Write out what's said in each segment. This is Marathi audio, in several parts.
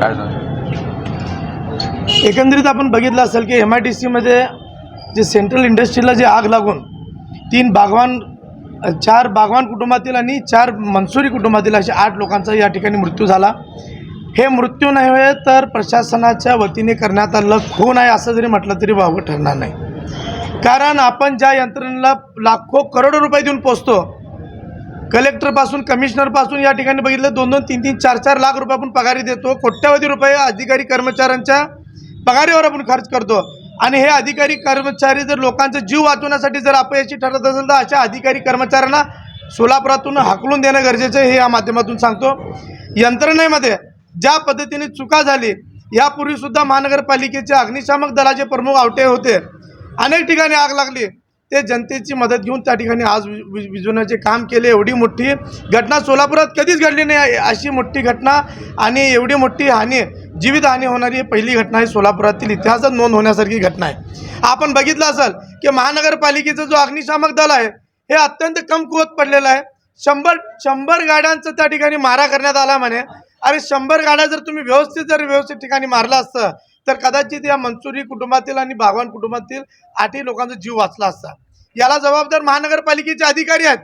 काय एकंदरीत आपण बघितलं असेल की एम आय डी सीमध्ये जे सेंट्रल इंडस्ट्रीला जे आग लागून तीन बागवान चार बागवान कुटुंबातील आणि चार मनसुरी कुटुंबातील असे आठ लोकांचा या ठिकाणी मृत्यू झाला. हे मृत्यू नव्हे तर प्रशासनाच्या वतीने करण्यात आलेलं खून आहे असं जरी म्हटलं तरी वावं ठरणार नाही. कारण आपण ज्या यंत्रणेला लाखो करोडो रुपये देऊन पोचतो कलेक्टरपासून कमिशनरपासून या ठिकाणी बघितलं दोन दोन तीन तीन चार चार लाख रुपये आपण पगारी देतो. कोट्यावधी रुपये अधिकारी कर्मचाऱ्यांच्या पगारीवर आपण खर्च करतो. आणि हे अधिकारी कर्मचारी जर लोकांचा जीव वाचवण्यासाठी जर अपयशी ठरत असेल तर अशा अधिकारी कर्मचाऱ्यांना सोलापुरातून हाकलून देणं गरजेचं आहे हे या माध्यमातून सांगतो. यंत्रणेमध्ये ज्या पद्धतीने चुका झाली यापूर्वीसुद्धा महानगरपालिकेचे अग्निशामक दलाचे प्रमुख आवटे होते. अनेक ठिकाणी आग लागली. ते जनतेची मदत घेऊन त्या ठिकाणी आज विजवण्याचे काम केले एवढी मोठी घटना सोलापुरात कधीच घडली नाही. अशी मोठी घटना आणि एवढी मोठी हानी जीवितहानी होणारी ही पहिली घटना आहे सोलापुरातील इतिहासात नोंद होण्यासारखी घटना आहे. आपण बघितलं असेल की महानगरपालिकेचा जो अग्निशामक दल आहे हे अत्यंत कमकुवत पडलेलं आहे. शंभर शंभर गाड्यांचं त्या ठिकाणी मारा करण्यात आला म्हणे. अरे शंभर गाड्या जर तुम्ही व्यवस्थित जर व्यवस्थित ठिकाणी मारलं असतं तर कदाचित या मंचुरी कुटुंबातील आणि भागवान कुटुंबातील आठही लोकांचा जीव वाचला असता. याला जबाबदार महानगरपालिकेचे अधिकारी आहेत.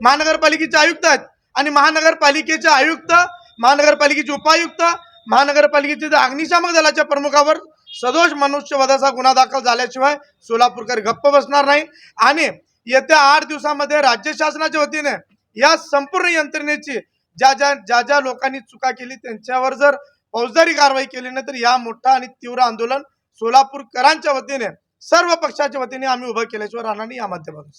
महानगरपालिकेचे आयुक्त आहेत. आणि महानगरपालिकेचे आयुक्त महानगरपालिकेचे उपायुक्त महानगरपालिकेचे अग्निशामक दलाच्या प्रमुखावर सदोष मनुष्यवधाचा गुन्हा दाखल झाल्याशिवाय सोलापूरकर गप्प बसणार नाही. आणि येत्या आठ दिवसामध्ये राज्य शासनाच्या वतीने या संपूर्ण यंत्रणेची ज्या ज्या ज्या ज्या लोकांनी चुका केली त्यांच्यावर जर फौजदारी कारवाई केली नाही तर या मोठा आणि तीव्र आंदोलन सोलापूरकरांच्या वतीने सर्व पक्षाच्या वतीने आम्ही उभं केल्याशिवाय राहणार नाही या माध्यमातून.